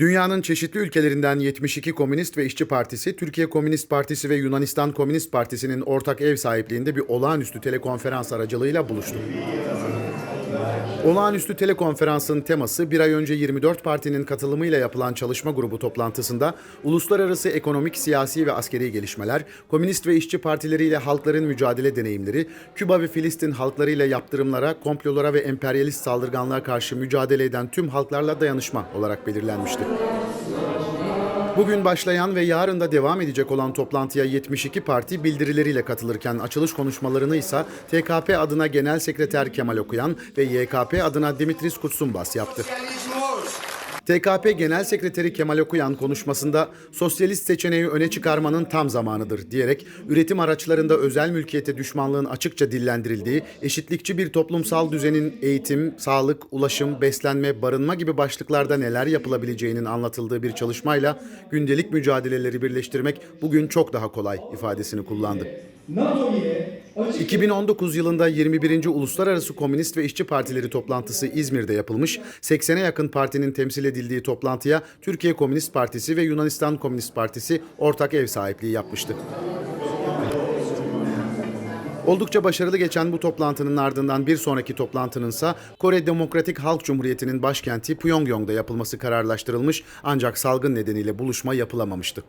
Dünyanın çeşitli ülkelerinden 72 Komünist ve İşçi Partisi, Türkiye Komünist Partisi ve Yunanistan Komünist Partisi'nin ortak ev sahipliğinde bir olağanüstü telekonferans aracılığıyla buluştu. Olağanüstü telekonferansın teması bir ay önce 24 partinin katılımıyla yapılan çalışma grubu toplantısında uluslararası ekonomik, siyasi ve askeri gelişmeler, komünist ve işçi partileriyle halkların mücadele deneyimleri, Küba ve Filistin halklarıyla yaptırımlara, komplolara ve emperyalist saldırganlığa karşı mücadele eden tüm halklarla dayanışma olarak belirlenmişti. Bugün başlayan ve yarın da devam edecek olan toplantıya 72 parti bildirileriyle katılırken açılış konuşmalarını ise TKP adına Genel Sekreter Kemal Okuyan ve YKP adına Dimitris Kutsumbas yaptı. TKP Genel Sekreteri Kemal Okuyan konuşmasında sosyalist seçeneği öne çıkarmanın tam zamanıdır diyerek üretim araçlarında özel mülkiyete düşmanlığın açıkça dillendirildiği, eşitlikçi bir toplumsal düzenin eğitim, sağlık, ulaşım, beslenme, barınma gibi başlıklarda neler yapılabileceğinin anlatıldığı bir çalışmayla gündelik mücadeleleri birleştirmek bugün çok daha kolay ifadesini kullandı. NATO ile açık 2019 yılında 21. Uluslararası Komünist ve İşçi Partileri toplantısı İzmir'de yapılmış. 80'e yakın partinin temsil edildiği toplantıya Türkiye Komünist Partisi ve Yunanistan Komünist Partisi ortak ev sahipliği yapmıştı. Oldukça başarılı geçen bu toplantının ardından bir sonraki toplantının ise Kore Demokratik Halk Cumhuriyeti'nin başkenti Pyongyang'da yapılması kararlaştırılmış ancak salgın nedeniyle buluşma yapılamamıştı.